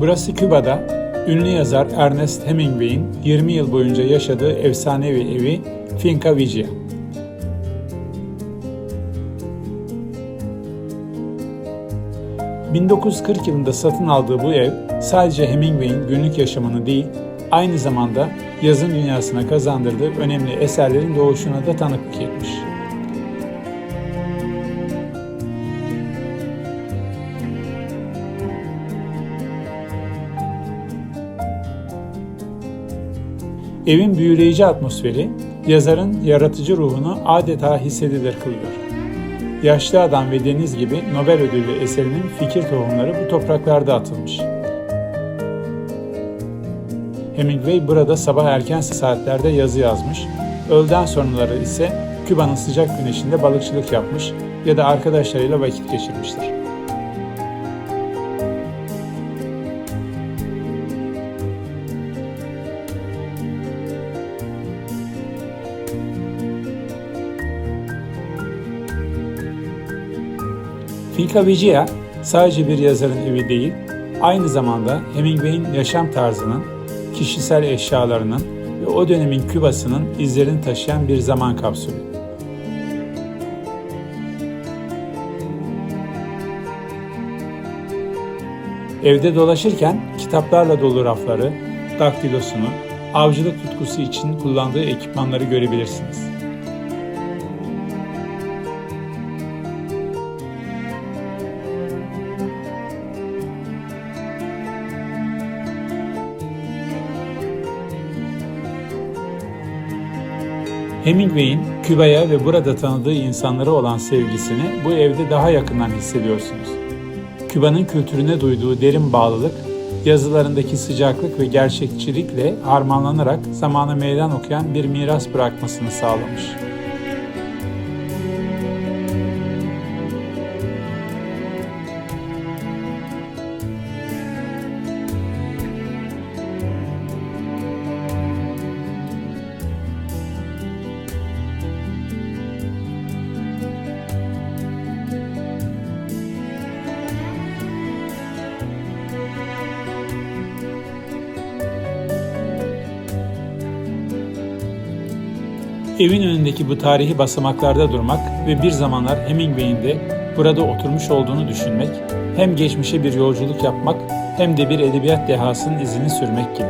Burası Küba'da ünlü yazar Ernest Hemingway'in 20 yıl boyunca yaşadığı efsanevi evi Finca Vigia. ...1940 yılında satın aldığı bu ev sadece Hemingway'in günlük yaşamını değil, aynı zamanda yazın dünyasına kazandırdığı önemli eserlerin doğuşuna da tanıklık etmiş. Evin büyüleyici atmosferi yazarın yaratıcı ruhunu adeta hissedilir kılıyor. Yaşlı Adam ve Deniz gibi Nobel ödüllü eserinin fikir tohumları bu topraklarda atılmış. Hemingway burada sabah erken saatlerde yazı yazmış, öğleden sonraları ise Küba'nın sıcak güneşinde balıkçılık yapmış ya da arkadaşlarıyla vakit geçirmiştir. Finca Vigia sadece bir yazarın evi değil, aynı zamanda Hemingway'in yaşam tarzının, kişisel eşyalarının ve o dönemin Küba'sının izlerini taşıyan bir zaman kapsülü. Evde dolaşırken kitaplarla dolu rafları, daktilosunu, avcılık tutkusu için kullandığı ekipmanları görebilirsiniz. Hemingway'in Küba'ya ve burada tanıdığı insanlara olan sevgisini bu evde daha yakından hissediyorsunuz. Küba'nın kültürüne duyduğu derin bağlılık, yazılarındaki sıcaklık ve gerçekçilikle harmanlanarak zamana meydan okuyan bir miras bırakmasını sağlamış. Evin önündeki bu tarihi basamaklarda durmak ve bir zamanlar Hemingway'in de burada oturmuş olduğunu düşünmek, hem geçmişe bir yolculuk yapmak hem de bir edebiyat dehasının izini sürmek gibi.